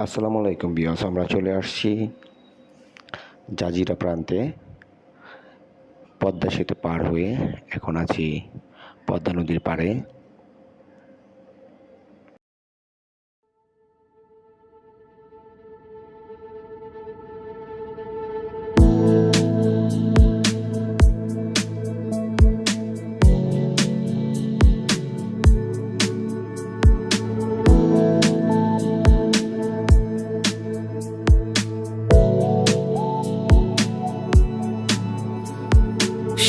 আসসালামু আলাইকুম বিয়াস আমরা চলে আসছি জাজিরা প্রান্তে। পদ্মা সেতু পার হয়ে এখন আছি পদ্মা নদীর পাড়ে।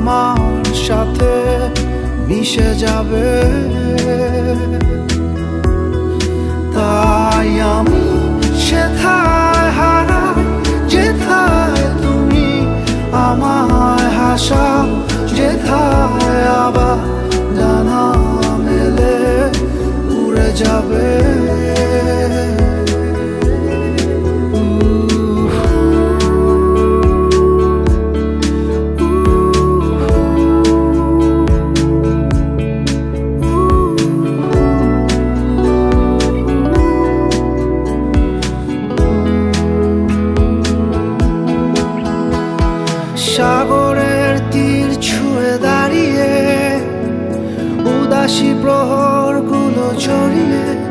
আমার সাথে মিশে যাবে। তাই আমি সেথায় উদাসী প্রহরগুলো জড়িয়ে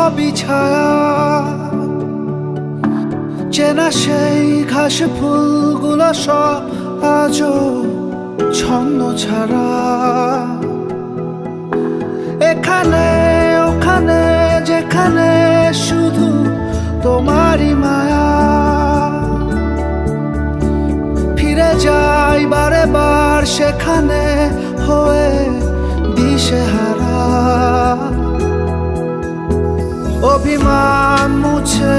সবই ছায়া। চেনা সেই ঘাস ফুলগুলো সব আজও ছন্দ ছাড়া। এখানে, ওখানে, যেখানে শুধু তোমারই মায়া। ফিরে যাই বারে বার, সেখানে হয়ে দিশে হারা অভিমান মুছে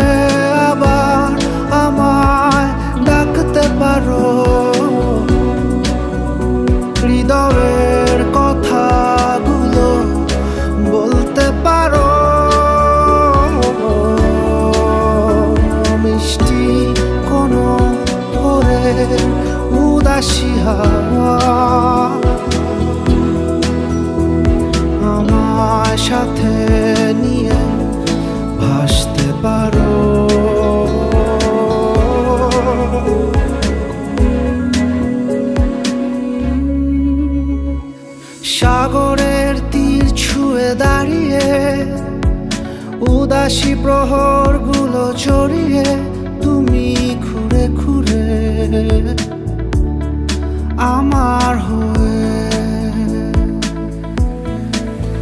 আমার হয়ে।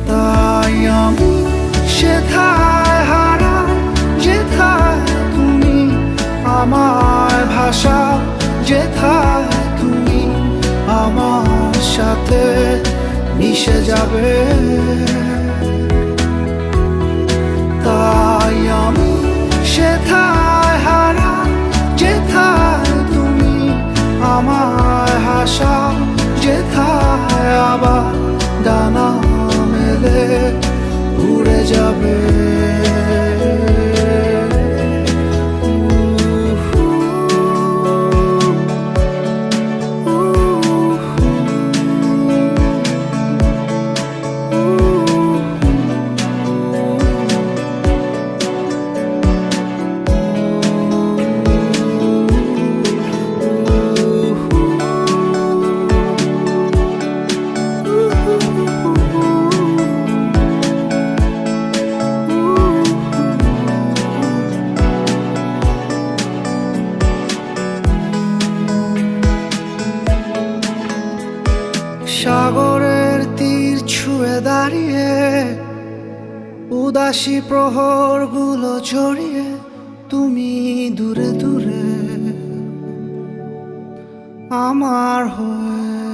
তাই আমি সেথায় হারা, যেথায় তুমি আমার ভাষা, যেথায় তুমি আমার সাথে মিশে যাবে। তাই ঝড়ের তীর ছুঁয়ে দাঁড়িয়ে উদাসী প্রহরগুলো জড়িয়ে তুমি দূরে দূরে আমার হয়ে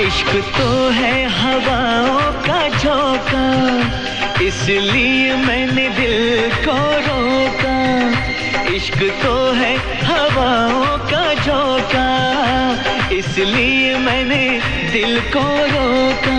इश्क तो है हवाओं का झोंका, इसलिए मैंने दिल को रोका। इश्क तो है हवाओं का झोंका, इसलिए मैंने दिल को रोका।